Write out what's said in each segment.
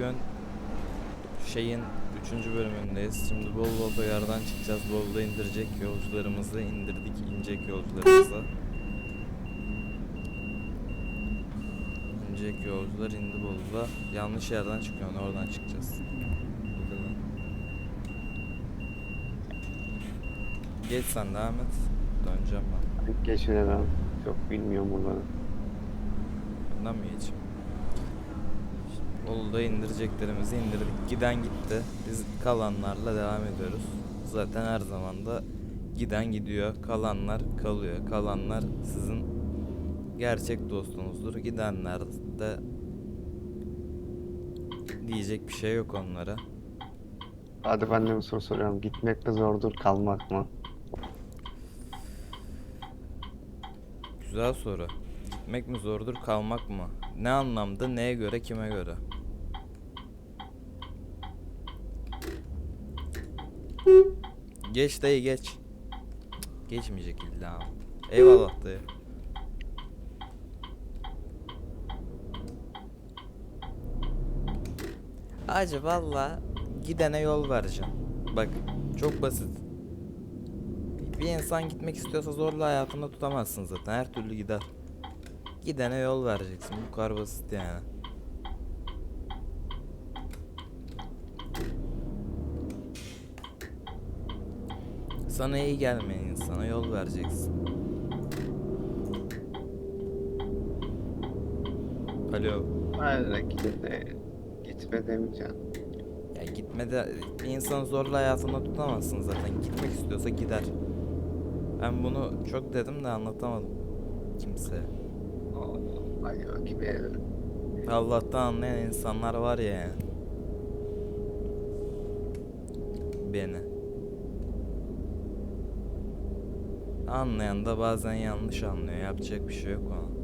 Bugün şeyin 3. bölümündeyiz. Şimdi Bolu otogardan çıkacağız. Bolu'da indirecek yolcularımızı indirdik. inecek yolcularımızı. İnecek yolcular indi Bolu'da. Yanlış yerden çıkıyor. Oradan çıkacağız. Bakalım. Geç sen devam et. Döneceğim ben. Geçmene ben çok bilmiyorum buraları. Bundan mı geçeyim? Bolu'da indireceklerimizi indirdik. Giden gitti. Biz kalanlarla devam ediyoruz. Zaten her zaman da giden gidiyor. Kalanlar kalıyor. Kalanlar sizin gerçek dostunuzdur. Gidenler de diyecek bir şey yok onlara. Hadi ben de bir soru soruyorum. Gitmek mi zordur kalmak mı? Güzel soru. Gitmek mi zordur, kalmak mı? Ne anlamda, neye göre, kime göre? Geç dayı geç. Geçmeyecek illa. Eyvallah dayı. Acı valla gidene yol vereceğim. Bak çok basit. Bir insan gitmek istiyorsa zorla hayatında tutamazsın zaten. Her türlü gider. Gidene yol vereceksin. Bu kadar basit yani. Sana iyi gelmeyen insana yol vereceksin. Alo. Hayır gitme, gitme demeyeceğim. Ya gitmede bir insanı zorla hayatında tutamazsın zaten. Gitmek istiyorsa gider. Ben bunu çok dedim de anlatamadım kimseye. Hayır gibi. Allah'tan anlayan insanlar var ya. Beni. Anlayan da bazen yanlış anlıyor. Yapacak bir şey yok ona.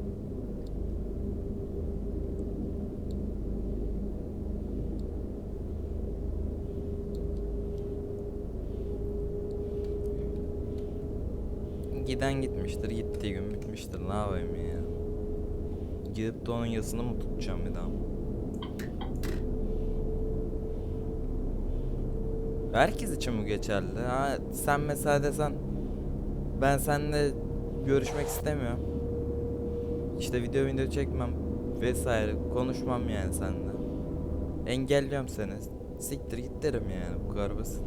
Giden gitmiştir. Gittiği gün bitmiştir. Ne yapayım ya? Gidip de onun yasını mı tutacağım bir daha? Herkes için bu geçerli. Ha, sen mesela desen ben seninle görüşmek istemiyorum. İşte video video çekmem vesaire konuşmam yani seninle. Engelliyorum seni. Siktir git derim yani bu kadar basit.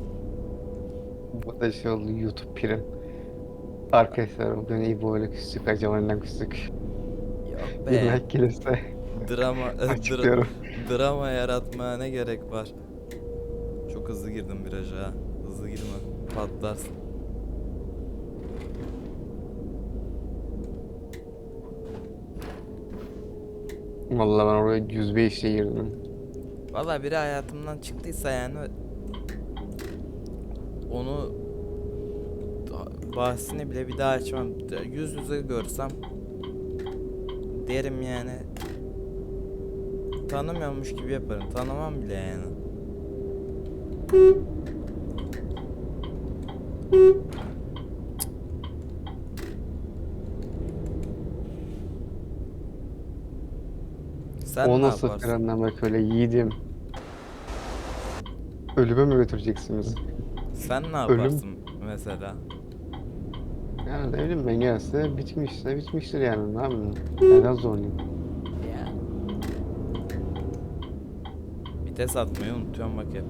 Bu da şey oldu YouTube prim. Arkadaşlar bugün iyi böyle küstük. Acaba küstük? Yok Bir be. like gelirse Drama dra- drama yaratmaya ne gerek var? Çok hızlı girdim viraja. Hızlı girme. Patlarsın. Vallahi ben oraya 105 ile girdim. Valla biri hayatımdan çıktıysa yani onu bahsini bile bir daha açmam. Yüz yüze görsem derim yani tanımıyormuş gibi yaparım. Tanımam bile yani. Sen o ne nasıl yaparsın? frenlemek öyle yiğidim. Ölüme mi götüreceksiniz? Sen ne Ölüm- yaparsın mesela? Yani ne bileyim ben gelse bitmişse bitmiştir yani ne yapayım? Neden zorlayayım? Ya. Vites atmayı unutuyorum bak hep.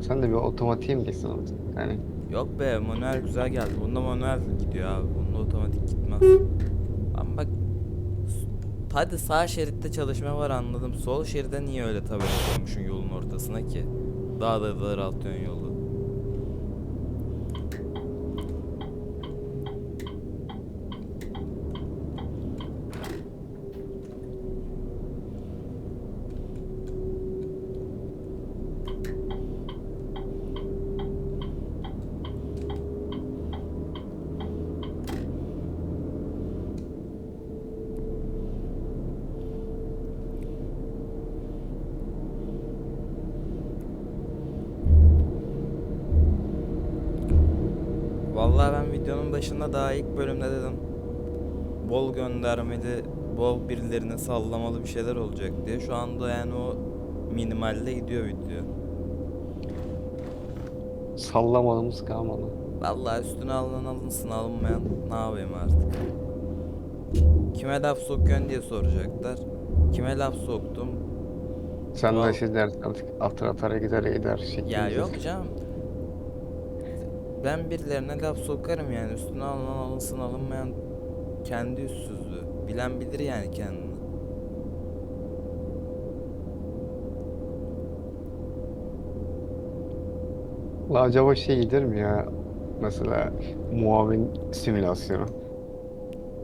Sen de bir otomatiğe mi geçsin artık? Yani Yok be manuel güzel geldi. Bunda manuel gidiyor abi. Bunda otomatik gitmez. Hadi sağ şeritte çalışma var anladım. Sol şeride niye öyle tabela koymuşsun yolun ortasına ki? Daha da daraltıyorsun yolu. Vallahi ben videonun başında daha ilk bölümde dedim. Bol göndermeli bu birilerine sallamalı bir şeyler olacak diye. Şu anda yani o minimalle gidiyor video. Sallamadığımız kalmadı. Vallahi üstüne alınan alınsın alınmayan ne yapayım artık. Kime laf sokuyorsun diye soracaklar. Kime laf soktum? Sen Vallahi- de şey dersin artık atır atara gider gider şeklinde. Ya yok canım. Ben birilerine laf sokarım yani üstüne alınan alınsın alınmayan kendi üstsüzlüğü. Bilen bilir yani kendini. La acaba şey gider mi ya? Mesela muavin simülasyonu.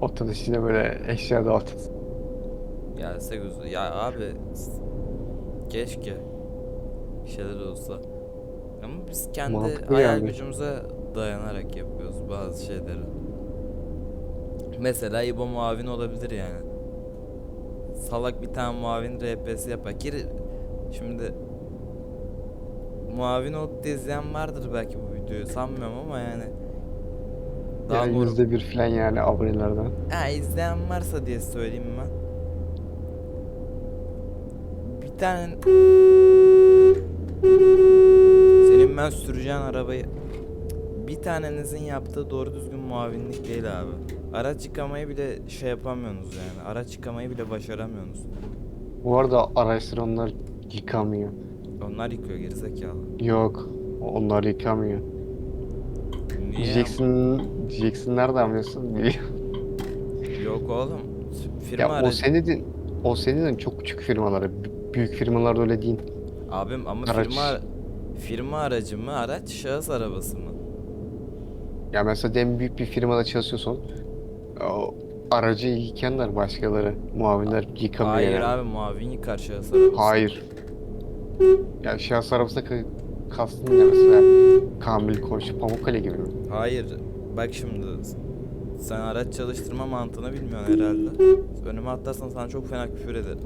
Otobüs içine böyle eşya dağıtır. Gelse güzel. Ya abi keşke bir şeyler olsa. Ama biz kendi Mantıklı hayal yani. gücümüze dayanarak yapıyoruz bazı şeyleri. Mesela İbo muavin olabilir yani. Salak bir tane muavin RP'si yapar. Ki şimdi muavin olup da izleyen vardır belki bu videoyu sanmıyorum ama yani. Daha Yani yüzde bir falan yani abonelerden. Ha izleyen varsa diye söyleyeyim ben. Bir tane ben süreceğin arabayı bir tanenizin yaptığı doğru düzgün muavinlik değil abi. Araç yıkamayı bile şey yapamıyorsunuz yani. Araç yıkamayı bile başaramıyorsunuz. Bu arada araçlar yıkamıyor. Onlar yıkıyor gerizekalı. Yok. Onlar yıkamıyor. Niye? Diyeceksin, diyeceksin nereden biliyorsun? Biliyorum. Yok oğlum. Firma Ya o aracı. senin o senin çok küçük firmaları. b- Büyük firmalar öyle değil. Abim ama Araç. firma firma aracı mı araç şahıs arabası mı? Ya mesela en büyük bir firmada çalışıyorsun. O aracı yıkayanlar başkaları. Muavinler yıkamıyor Hayır yani. abi muavin yıkar şahıs arabası. Hayır. Ya şahıs arabasına ka- kastın ne mesela? Kamil Koç, Pamukkale gibi mi? Hayır. Bak şimdi sen araç çalıştırma mantığını bilmiyorsun herhalde. Önüme atlarsan sana çok fena küfür ederim.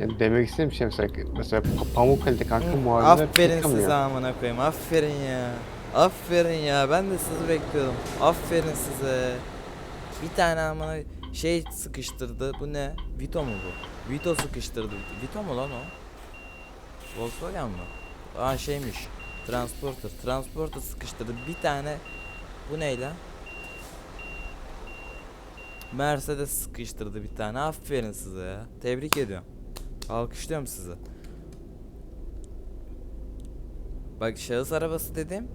Yani demek istediğim şey mesela, mesela Pa- Pamukkale'de kanka muavinler Aferin size amına koyayım. Aferin ya. Aferin ya. Ben de sizi bekliyordum. Aferin size. Bir tane amına şey sıkıştırdı. Bu ne? Vito mu bu? Vito sıkıştırdı. Vito mu lan o? Volkswagen mı? Aa şeymiş. Transporter. Transporter sıkıştırdı. Bir tane bu ne lan? Mercedes sıkıştırdı bir tane. Aferin size ya. Tebrik ediyorum. Alkışlıyorum sizi. Bak şahıs arabası dedim.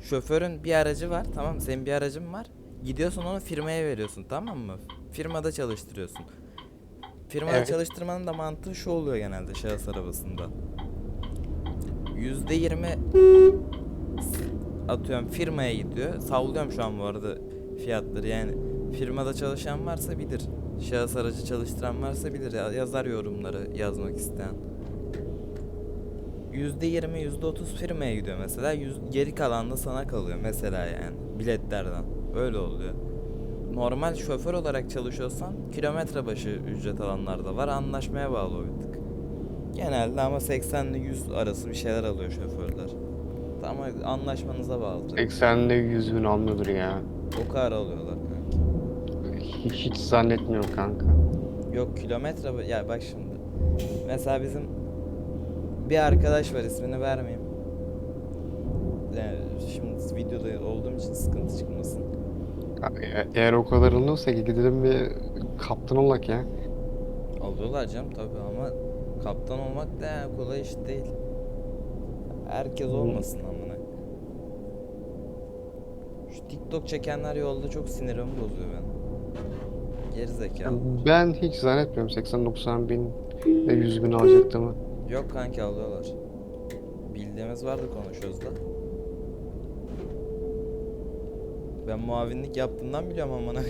Şoförün bir aracı var tamam? Senin bir aracın var. Gidiyorsun onu firmaya veriyorsun tamam mı? Firmada çalıştırıyorsun. Firmada Evet. çalıştırmanın da mantığı şu oluyor genelde şahıs arabasında. Yüzde yirmi atıyorum firmaya gidiyor. Sallıyorum şu an bu arada fiyatları yani. Firmada çalışan varsa bilir. Şahıs aracı çalıştıran varsa bilir. Ya- Yazar yorumları yazmak isteyen. %20 %30 firmaya gidiyor mesela. Yüz, geri kalan da sana kalıyor mesela yani biletlerden. Öyle oluyor. Normal şoför olarak çalışıyorsan kilometre başı ücret alanlar da var. Anlaşmaya bağlı o bir tık. Genelde ama 80 ile 100 arası bir şeyler alıyor şoförler. Ama anlaşmanıza bağlı. tabii. 80'de 100 bin almıyordur ya. O kadar alıyorlar. Hiç, hiç zannetmiyorum kanka. Yok kilometre ya bak şimdi. Mesela bizim bir arkadaş var ismini vermeyeyim. Yani şimdi videoda olduğum için sıkıntı çıkmasın. E- Eğer o kadar alınıyorsa gidelim bir kaptan olak ya. Alıyorlar canım tabii ama kaptan olmak da yani kolay iş değil. Herkes olmasın amına. Şu TikTok çekenler yolda çok sinirimi bozuyor benim. Geri zekalı. Ben hiç zannetmiyorum 80-90 bin ve 100 bin alacaktığımı. Yok kanki alıyorlar. Bildiğimiz vardı konuşuyoruz da. Ben muavinlik yaptığımdan biliyorum amına.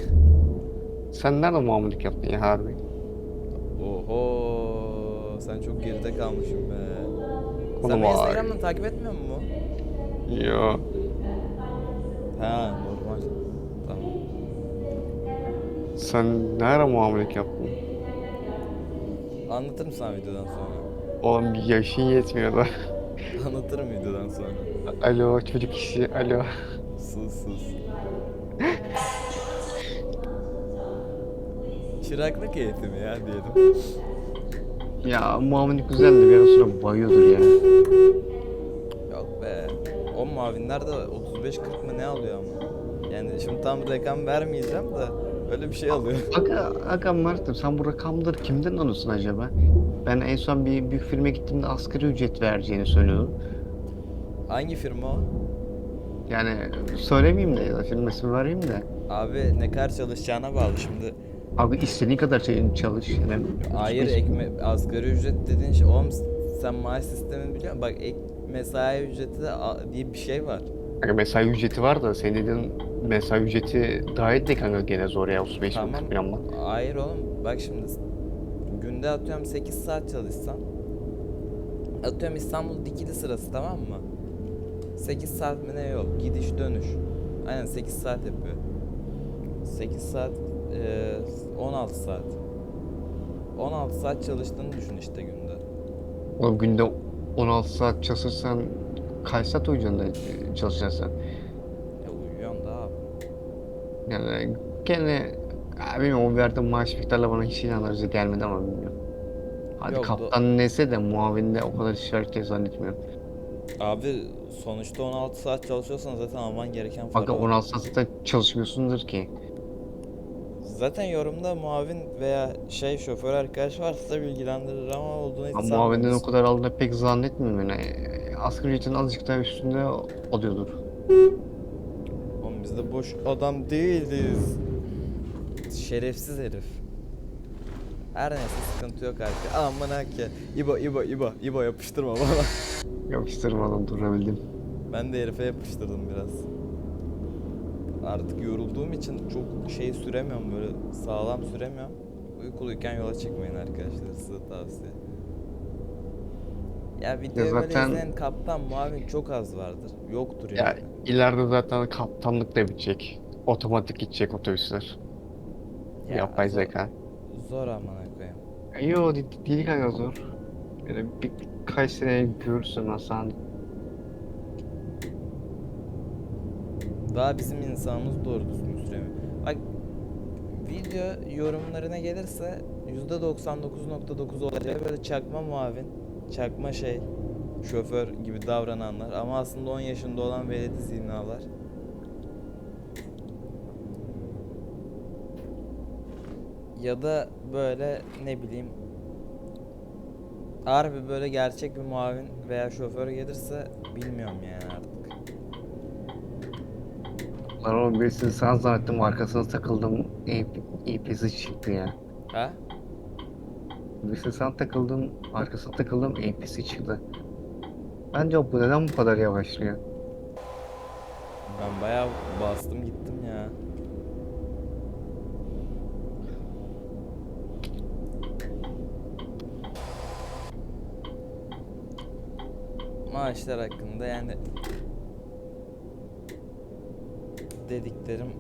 Sen nerede muamelik yaptın ya harbi? Oho sen çok geride kalmışsın be. Sen Oğlum beni ay. Instagram'dan takip etmiyor musun? Yo. Ha Sen nerede muamelik yaptın? Anlatırım sana videodan sonra. Oğlum yaşın yetmiyor da. Anlatırım videodan sonra. Alo çocuk işi alo. Sus sus. çıraklık eğitimi ya diyelim. Ya muavinlik güzeldi bir ara sonra bayıyordur ya. Yok be. O mavinler de 35-40 mı ne alıyor ama. Yani şimdi tam rakam vermeyeceğim de öyle bir şey alıyor. Aga, aga Mert'im sen bu rakamları kimden alıyorsun acaba? Ben en son bir büyük firma gittiğimde asgari ücret vereceğini söylüyordum. Hangi firma o? Yani söylemeyeyim de ya da firma ismi vereyim de. Abi ne kadar çalışacağına bağlı şimdi. Abi istediğin kadar şey çalış. Yani Hayır hiç- ekme asgari ücret dediğin şey oğlum sen maaş sistemini biliyor musun? Bak ek mesai ücreti de a- diye bir şey var. Aga mesai ücreti var da senin dediğin mesai ücreti dahil de kanka gene zor ya 35 Tamam. bin falan. Hayır oğlum bak şimdi günde atıyorum 8 saat çalışsan atıyorum İstanbul dikili sırası tamam mı? 8 saat mi ne yol gidiş dönüş aynen 8 saat yapıyor 8 saat eee, 16 saat 16 saat çalıştığını düşün işte günde O günde 16 saat çalışırsan kaç saat uyuyacaksın da e, çalışacaksın ya uyuyorsun da abi Yani gene bilmiyorum o verdiğin maaş miktarla bana hiç inandırıcı gelmedi ama bilmiyorum. Hadi Yok, do- kaptan neyse de muavinde o kadar işaret zannetmiyorum. Abi sonuçta 16 saat çalışıyorsan zaten alman gereken para o. 16 saatte çalışmıyorsundur ki. Zaten yorumda muavin veya şey şoför arkadaş varsa bilgilendirir ama olduğunu hiç Ama muavinden o kadar aldığını pek zannetmiyorum yani. Asgari ücretin azıcık daha üstünde alıyordur. Oğlum biz de boş adam değiliz. Şerefsiz herif. Her neyse sıkıntı yok artık. Aman hakke. İbo İbo İbo İbo yapıştırma bana. Yapıştırmadan durabildim. ben de herife yapıştırdım biraz. Artık yorulduğum için çok şey süremiyorum böyle sağlam süremiyorum. Uykuluyken yola çıkmayın arkadaşlar size tavsiye. Ya videoyu böyle zaten- izleyen kaptan muavin çok az vardır. Yoktur Ya yani. ileride zaten kaptanlık da bitecek. Otomatik gidecek otobüsler. Ya Yapay zor- zeka. Zor amına koyayım. Yo de- değil kanka zor. Böyle bir, birkaç sene görürsün aslında. Daha bizim insanımız doğru düzgün süremiyor. Bak video yorumlarına gelirse %99.9 olacağı böyle çakma muavin, çakma şey, şoför gibi davrananlar ama aslında 10 yaşında olan veledi zinalar. Ya da böyle ne bileyim harbi böyle gerçek bir muavin veya şoför gelirse bilmiyorum yani artık. Lan oğlum birisini sen zannettim arkasına takıldım. İp, ipisi çıktı ya. Ha? Sen takıldım arkasına takıldım ipisi çıktı. Bence bu neden bu kadar yavaşlıyor? Ben bayağı bastım gittim ya. Maaşlar hakkında yani dediklerim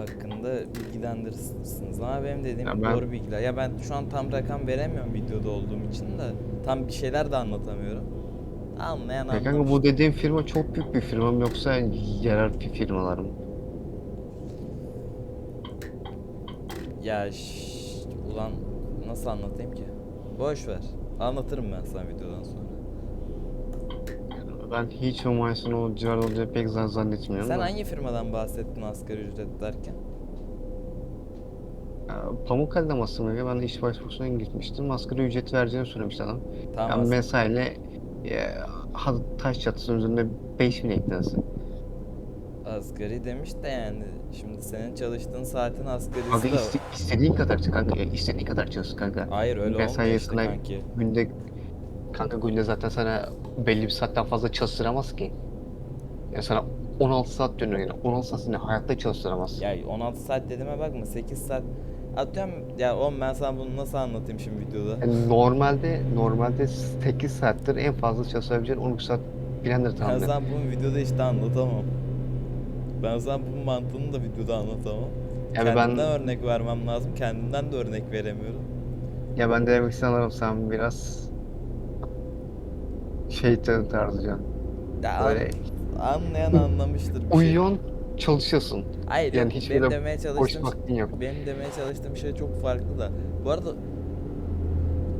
hakkında bilgilendirirsiniz ama benim dediğim Ya ben- doğru bilgiler. Ya ben şu an tam rakam veremiyorum videoda olduğum için de tam bir şeyler de anlatamıyorum. Anlayan Ya kanka anlamış. bu dediğim firma çok büyük bir firma mı yoksa yerel bir firmalar mı? Ya şş, ulan nasıl anlatayım ki? Boş ver. Anlatırım ben sana videodan sonra. Ben hiç o maaşın o civarda olacağı pek zan- zannetmiyorum Sen da. hangi firmadan bahsettin asgari ücret derken? Ya, Pamukkale'de aslında? Ben iş başvurusuna gitmiştim. Asgari ücret vereceğini söylemiş adam. Tamam. Ben as- mesaiyle e, ha- taş çatısının üzerinde 5000 eklensin. asgari demiş de yani şimdi senin çalıştığın saatin asgarisi Abi de iste, istediğin kadar çık kanka. ya, istediğin kadar çalış kanka. Hayır öyle olmuyor Mesai işte kanki. günde kanka günde zaten sana belli bir saatten fazla çalıştıramaz ki. Ya sana 16 saat dönüyor yani 16 saat seni hayatta çalıştıramaz. Ya 16 saat dediğime bakma 8 saat. Atıyorum ya oğlum ben sana bunu nasıl anlatayım şimdi videoda? Yani normalde normalde 8 saattir en fazla çalışabileceğin 12 saat bilendir Ben tahmin sana bunu videoda işte anlatamam. Ben sana bunun mantığını da videoda anlatamam. Yani ben Kendimden örnek vermem lazım. Kendimden de örnek veremiyorum. ya ben de demek istiyorum sen biraz şey tarzıcan. Ya Böyle an- anlayan anlamıştır. bir şey. uyuyorsun çalışıyorsun. Hayır Yani hiç benim böyle demeye Boş çalıştığım vaktin yok. benim demeye çalıştığım şey çok farklı da. Bu arada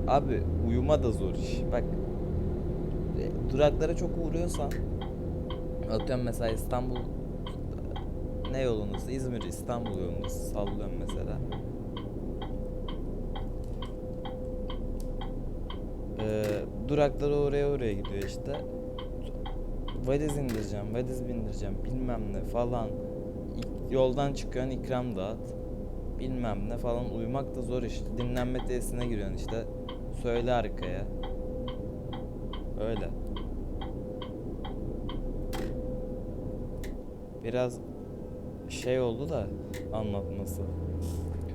abi uyuma da zor iş. Bak e, duraklara çok uğruyorsan atıyorum mesela İstanbul ne yolunuz? İzmir İstanbul yolunuz sallıyorum mesela. Ee, duraklara oraya oraya gidiyor işte. Valiz indireceğim, valiz bindireceğim bilmem ne falan. Yoldan çıkıyorsun ikram dağıt. Bilmem ne falan uyumak da zor iş. Dinlenme tesisine giriyorsun işte. Söyle arkaya. Öyle. Biraz şey oldu da anlatması.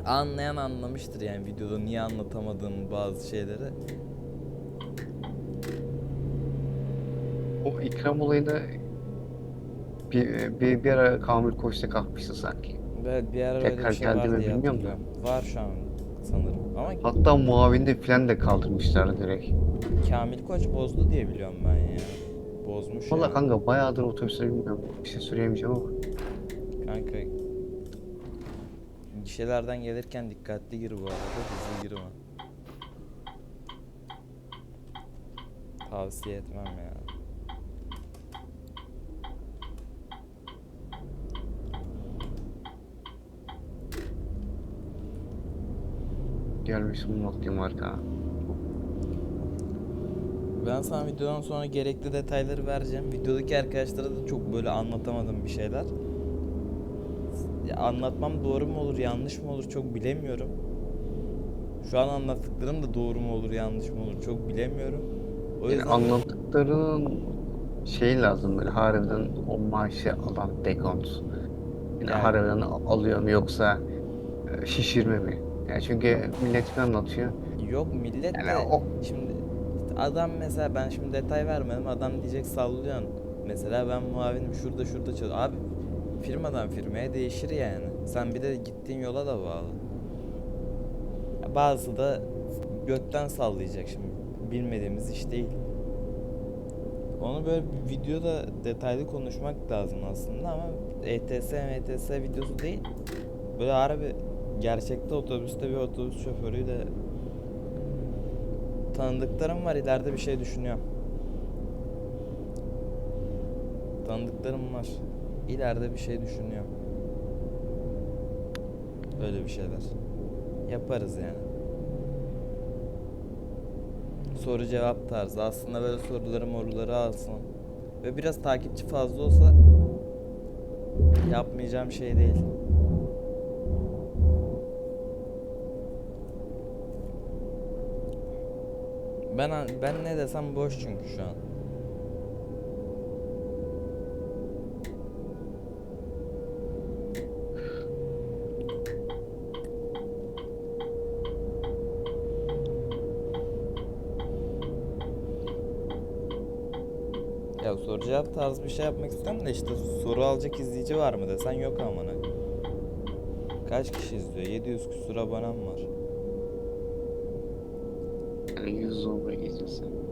Anlayan anlamıştır yani videoda niye anlatamadığım bazı şeyleri. O ikram olayını bir, bir, bir ara Kamil Koç'ta kalkmıştı sanki. Evet bir ara öyle Tekrar bir şey geldi mi diye bilmiyorum da. hatırlıyorum. Var şu an sanırım. Ama Hatta muavinde falan da kaldırmışlar direkt. Kamil Koç bozdu diye biliyorum ben ya. Bozmuş Valla yani. kanka bayağıdır otobüsleri bilmiyorum. Bir şey söyleyemeyeceğim ama. Kanka gişelerden gelirken dikkatli gir bu arada hızlı girme. Tavsiye etmem ya. Gelmiş bulmaklıyım arka. Ben sana videodan sonra gerekli detayları vereceğim. Videodaki arkadaşlara da çok böyle anlatamadım bir şeyler. Ya anlatmam doğru mu olur, yanlış mı olur çok bilemiyorum. Şu an anlattıklarım da doğru mu olur, yanlış mı olur çok bilemiyorum. O Yani yüzden anlattıklarının şey lazım böyle harbiden o maaşı alan dekont. Yani Yani. harbiden al- alıyor mu yoksa e, şişirme mi? Yani çünkü millet bir anlatıyor. yok millet Yani de o- şimdi adam mesela ben şimdi detay vermedim adam diyecek sallıyorsun. Mesela ben muavinim şurada şurada çalışıyorum. Abi firmadan firmaya değişir yani. Sen bir de gittiğin yola da bağlı. Ya Bazısı da gökten sallayacak şimdi. Bilmediğimiz iş değil. Onu böyle bir videoda detaylı konuşmak lazım aslında ama ETS, MTS videosu değil. Böyle harbi gerçekte otobüste bir otobüs şoförüyle tanıdıklarım var ileride bir şey düşünüyorum. Tanıdıklarım var. İleride bir şey düşünüyorum. Öyle bir şeyler. Yaparız yani. Soru cevap tarzı. Aslında böyle soruları moruları alsın. Ve biraz takipçi fazla olsa yapmayacağım şey değil. Ben ben ne desem boş çünkü şu an. Ya soru cevap tarzı bir şey yapmak istiyorum da işte soru alacak izleyici var mı desen yok amına. Kaç kişi izliyor? 700 küsur abonem var. Olmaya geçirsin.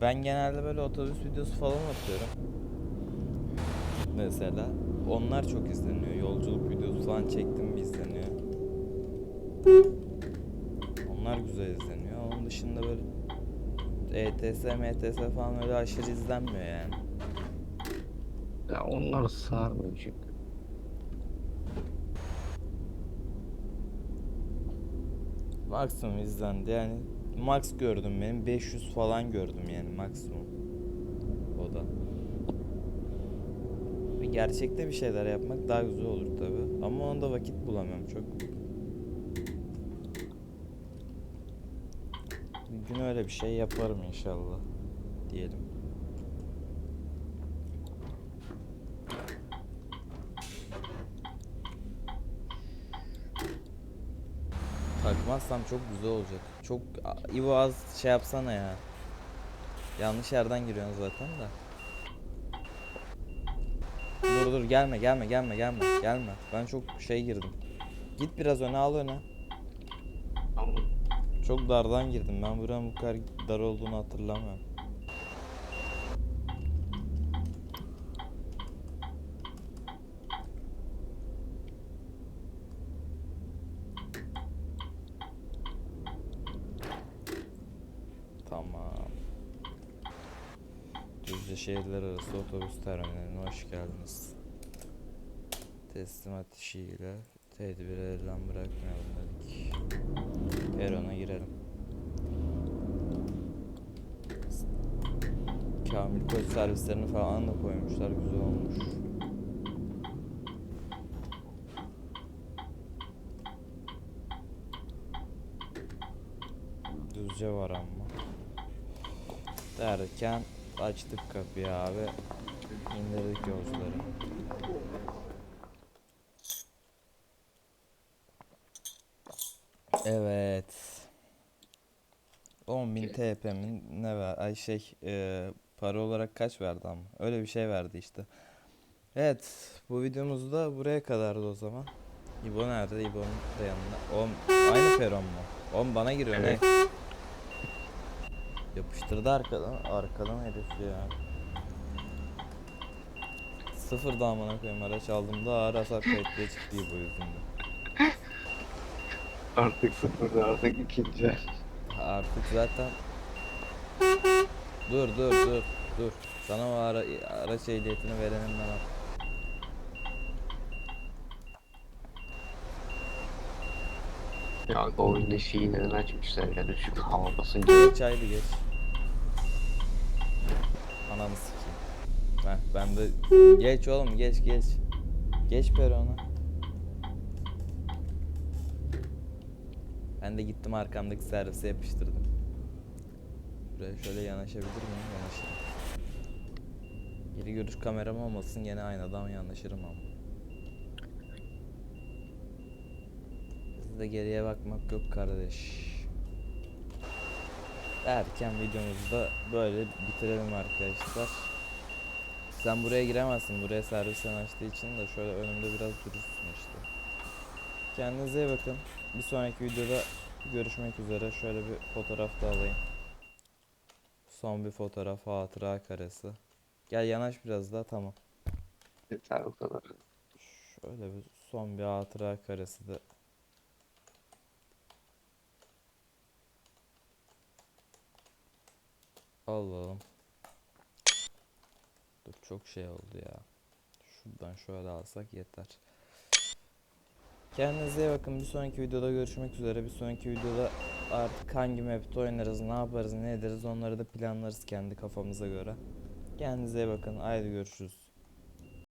Ben genelde böyle otobüs videosu falan atıyorum. Mesela. Onlar çok izleniyor. Yolculuk videosu falan çektim bir izleniyor. Güzel izleniyor. Onun dışında böyle ETS, MTS falan öyle aşırı izlenmiyor yani. Ya onlar sarmıyor çünkü. Maksimum izlendi yani max gördüm benim 500 falan gördüm yani maksimum o da. Gerçekte bir şeyler yapmak daha güzel olur tabi ama onda vakit bulamıyorum çok. Bir gün öyle bir şey yaparım inşallah diyelim. Takmazsam çok güzel olacak. Çok İvo az şey yapsana ya. Yanlış yerden giriyorsun zaten de. Dur dur gelme gelme gelme gelme gelme. Ben çok şey girdim. Git biraz öne al öne. Çok dardan girdim. Ben buranın bu kadar dar olduğunu hatırlamıyorum. Tamam. Düzce şehirler arası otobüs terminaline hoş geldiniz. Teslimat işiyle tedbiri elden bırakmayalım. Peron'a girelim. Kamil koç servislerini falan da koymuşlar. Güzel olmuş. Düzce var ama. Derken açtık kapıyı abi. İndirdik yolcuları. Evet. 10.000 TP'min ne ver? Ay şey e, para olarak kaç verdi ama? Öyle bir şey verdi işte. Evet, bu videomuz da buraya kadardı o zaman. İbo nerede? İbo'nun da yanında. Oğlum aynı peron mu? Oğlum bana giriyor ne? Evet. Yapıştırdı arkadan, arkadan herif ya. Sıfır da amına koyayım araç aldığımda ağır hasar kayıtlıya çıktı İbo yüzünden. Artık sıfırda artık ikinci. Artık zaten. Dur dur dur dur. Sana o ara, araç ehliyetini verenim ben al. Ya oyunda şeyi neden açmışlar ya? Düşük hava basınca. Geç haydi geç. Ananı sikeyim. Heh, ben de Geç oğlum geç geç. Geç perona Ben de gittim arkamdaki servise yapıştırdım Buraya şöyle yanaşabilir miyim? Yanaşırım Geri görüş kameram olmasın yine aynadan yanaşırım ama Bizde geriye bakmak yok kardeş Derken videomuzu da böyle bitirelim arkadaşlar. Sen buraya giremezsin. Buraya servis açtığı için de şöyle önümde biraz durursun işte. Kendinize iyi bakın. Bir sonraki videoda görüşmek üzere. Şöyle bir fotoğraf da alayım. Son bir fotoğraf hatıra karesi. Gel yanaş biraz daha tamam. Yeter o kadar. Şöyle bir son bir hatıra karesi de Allah'ım. Dur çok şey oldu ya. Şuradan şöyle alsak yeter. Kendinize iyi bakın. Bir sonraki videoda görüşmek üzere. Bir sonraki videoda artık hangi map'te oynarız, ne yaparız, ne ederiz onları da planlarız kendi kafamıza göre. Kendinize iyi bakın. Haydi görüşürüz.